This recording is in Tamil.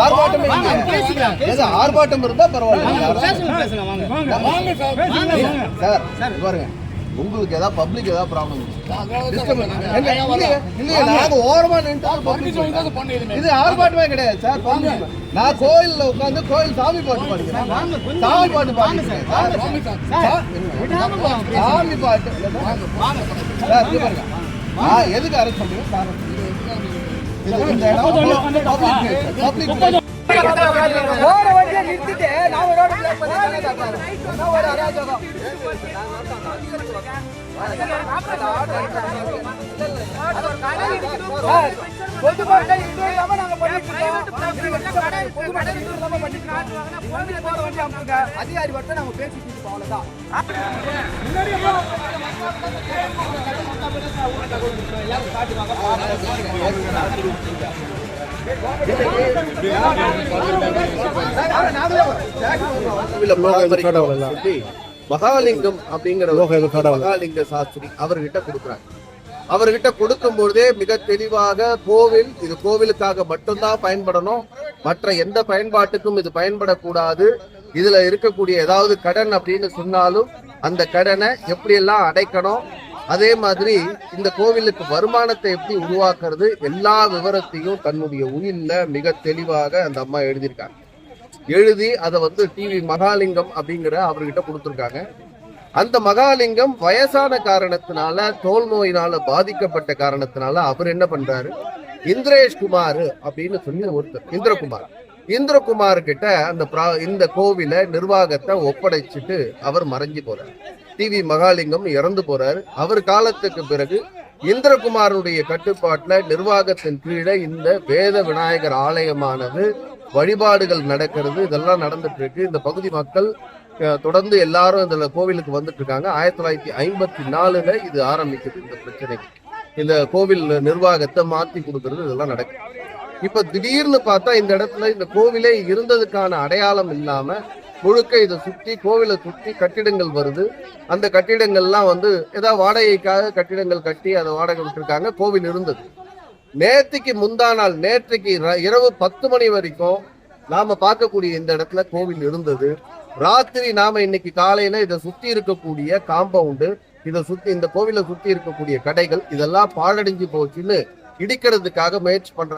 ஆர்ப்பாட்டம். ஏதோ ஆர்ப்பாட்டம் இருந்தா பரவாயில்ல. சார் பாருங்க. உங்களுக்கு ஏதாவது பப்ளிக் ஏதாவது ப்ராப்ளம் இல்லையா நாங்க ஓரமா நின்று இது ஆர்ப்பாட்டமே கிடையாது சார். நான் கோயில்ல உட்கார்ந்து கோயில் சாமி பாட்டு பாடுகிறேன் சாமி பாட்டு பாடுகிறேன் சார், சாமி பாட்டு. சார் எதுக்கு சார் ஓட வண்டியை நிறுத்திட்டு நாம ரோடு பிளாக் பண்ணி ஒரு அராஜகம் இது இல்லாம நாங்க பண்ணிட்டு இருக்கோம். இது இல்லாம பண்ணிட்டு இருக்கோம். அதிகாரி மட்டும் நாங்க பேசிட்டு இருக்கோம் அவ்வளவுதான் மகாலிங்கம் அப்படிங்கிற மகாலிங்க சாஸ்திரி அவர்கிட்ட கொடுக்குறாங்க அவர்கிட்ட கொடுக்கும் பொழுதே மிக தெளிவாக கோவில் இது கோவிலுக்காக மட்டும்தான் பயன்படணும். மற்ற எந்த பயன்பாட்டுக்கும் இது பயன்படக்கூடாது. இதுல இருக்கக்கூடிய ஏதாவது கடன் அப்படின்னு சொன்னாலும் அந்த கடனை எப்படியெல்லாம் அடைக்கணும்? அதே மாதிரி இந்த கோவிலுக்கு வருமானத்தை எப்படி உருவாக்குறது? எல்லா விவரத்தையும் தன்னுடைய உயிரில் மிக தெளிவாக அந்த அம்மா எழுதியிருக்காங்க. எழுதி அதை வந்து டிவி மகாலிங்கம் அப்படிங்கிற அவர்கிட்ட கொடுத்துருக்காங்க. அந்த மகாலிங்கம் வயசான காரணத்தினால தோல் நோயினால பாதிக்கப்பட்ட காரணத்தினால அவர் என்ன பண்றாரு? இந்திரேஷ் குமார் அப்படின்னு சொல்லி ஒருத்தர் இந்திரகுமார். இந்திரகுமார் கிட்ட அந்த ப்ரா இந்த கோவில நிர்வாகத்தை ஒப்படைச்சிட்டு அவர் மறைஞ்சு போறார். டிவி மகாலிங்கம் இறந்து போறாரு. அவர் காலத்துக்கு பிறகு இந்திரகுமாரனுடைய கட்டுப்பாட்டுல நிர்வாகத்தின் கீழே இந்த வேத விநாயகர் ஆலயமானது வழிபாடுகள் நடக்கிறது இதெல்லாம் நடந்துட்டு இருக்கு. இந்த பகுதி மக்கள் தொடர்ந்து எல்லாரும் இதுல கோவிலுக்கு வந்துட்டு இருக்காங்க. ஆயிரத்தி தொள்ளாயிரத்தி ஐம்பத்தி நாலுல இது ஆரம்பிக்குது இந்த பிரச்சனை. இந்த கோவில் நிர்வாகத்தை மாத்தி கொடுக்கறது இதெல்லாம் நடக்குது. இப்ப திடீர்னு பார்த்தா இந்த இடத்துல இந்த கோவிலே இருந்ததுக்கான அடையாளம் இல்லாம முழுக்க இதை சுத்தி கோவிலை சுத்தி கட்டிடங்கள் வருது. அந்த கட்டிடங்கள்லாம் வந்து ஏதாவது வாடகைக்காக கட்டிடங்கள் கட்டி அதை வாடகை விட்டுருக்காங்க கோவில் இருந்தது. நேற்றுக்கு முந்தா நாள் நேற்றுக்கு இரவு பத்து மணி வரைக்கும் நாம பார்க்கக்கூடிய இந்த இடத்துல கோவில் இருந்தது. ராத்திரி நாம இன்னைக்கு காலையில இதை சுத்தி இருக்கக்கூடிய காம்பவுண்டு இதை சுத்தி இந்த கோவிலை சுத்தி இருக்கக்கூடிய கடைகள் இதெல்லாம் பாழடைஞ்சு போச்சுன்னு இடிக்கிறதுக்காக முயற்சி பண்ற